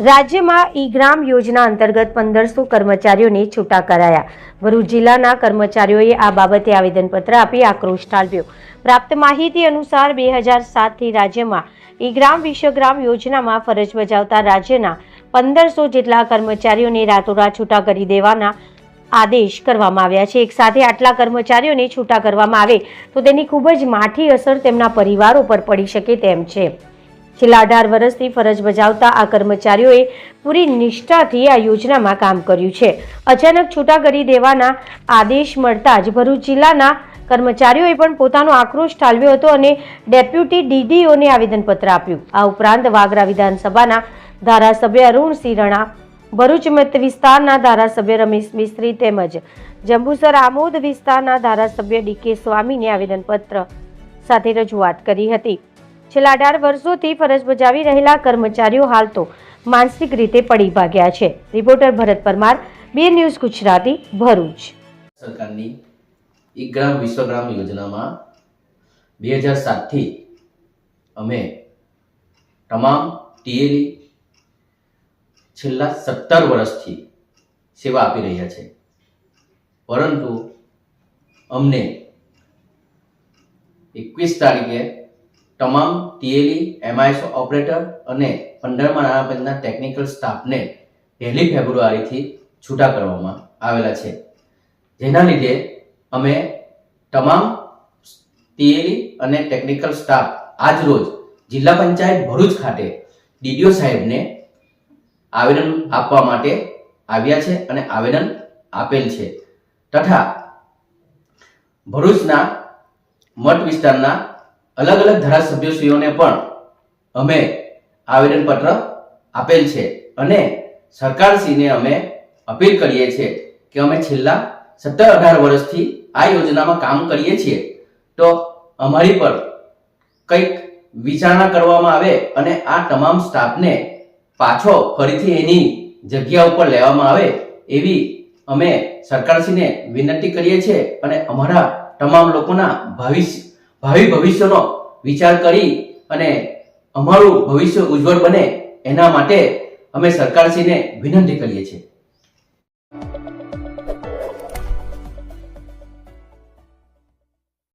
રાજ્યમાં ઈ ગ્રામ યોજના અંતર્ગત પંદરસો કર્મચારીઓને છૂટા કરાયા. ભરૂચ જિલ્લાના કર્મચારીઓએ આ બાબતે આવેદનપત્ર આપી આક્રોશ ઠાલવ્યો. પ્રાપ્ત માહિતી અનુસાર બે હજાર સાતથી રાજ્યમાં ઈ ગ્રામ વિશ્વગ્રામ યોજનામાં ફરજ બજાવતા રાજ્યના પંદરસો જેટલા કર્મચારીઓને રાતોરાત છૂટા કરી દેવાના આદેશ કરવામાં આવ્યા છે. એકસાથે આટલા કર્મચારીઓને છૂટા કરવામાં આવે તો તેની ખૂબ જ માઠી અસર તેમના પરિવારો પર પડી શકે તેમ છે. છેલ્લા અઢાર વર્ષથી ફરજ બજાવતા આ કર્મચારીઓએ પૂરી નિષ્ઠાથી આ યોજનામાં કામ કર્યું છે. અચાનક છૂટા કરી દેવાના આદેશ મળતા જ ભરૂચ જિલ્લાના કર્મચારીઓએ પણ પોતાનો આક્રોશ ઠાલવ્યો હતો અને ડેપ્યુટી ડીડીઓને આવેદનપત્ર આપ્યું. આ ઉપરાંત વાગરા વિધાનસભાના ધારાસભ્ય અરુણસિંહ રણા, ભરૂચ મત વિસ્તારના ધારાસભ્ય રમેશ મિસ્ત્રી તેમજ જંબુસર આમોદ વિસ્તારના ધારાસભ્ય ડીકે સ્વામીને આવેદનપત્ર સાથે રજૂઆત કરી હતી. છેલ્લા અઢાર વર્ષોથી ફરજ બજાવી રહેલા કર્મચારીઓ હાલ તો માનસિક રીતે પડી ભાગ્યા છે. રિપોર્ટર ભરત પરમાર, બે ન્યૂઝ ગુજરાતી, ભરૂચ. સરકારની એક ગ્રામ વિશ્વગ્રામ યોજનામાં બે હજાર સાતથી અમે તમામ ટીએલી છેલ્લા સત્તર વર્ષથી સેવા આપી રહ્યા છે. પરંતુ અમને એકવીસ તારીખે તમામ ટીએલઈ એમઆઈસો ઓપરેટર અને પંદરમાં નાણાં પંચના ટેકનિકલ સ્ટાફને પહેલી ફેબ્રુઆરીથી છૂટા કરવામાં આવેલા છે. જેના લીધે અમે તમામ ટીએલઈ અને ટેકનિકલ સ્ટાફ આજ રોજ જિલ્લા પંચાયત ભરૂચ ખાતે ડીડીઓ સાહેબને આવેદન આપવા માટે આવ્યા છે અને આવેદન આપેલ છે. તથા ભરૂચના મઠ વિસ્તારના અલગ અલગ ધારાસભ્યશ્રીઓને પણ અમે આવેદનપત્ર આપેલ છે અને સરકારશ્રીને અમે અપીલ કરીએ છીએ કે અમે છેલ્લા સત્તર અઢાર વર્ષથી આ યોજનામાં કામ કરીએ છીએ. તો અમારી પર કંઈક વિચારણા કરવામાં આવે અને આ તમામ સ્ટાફને પાછો ફરીથી એની જગ્યા ઉપર લેવામાં આવે એવી અમે સરકારશ્રીને વિનંતી કરીએ છીએ અને અમારા તમામ લોકોના ભવિષ્ય ભાવિ ભવિષ્યનો વિચાર કરી અને અમારું ભવિષ્ય ઉજ્જવળ બને એના માટે અમે સરકારશ્રીને વિનંતી કરીએ છીએ.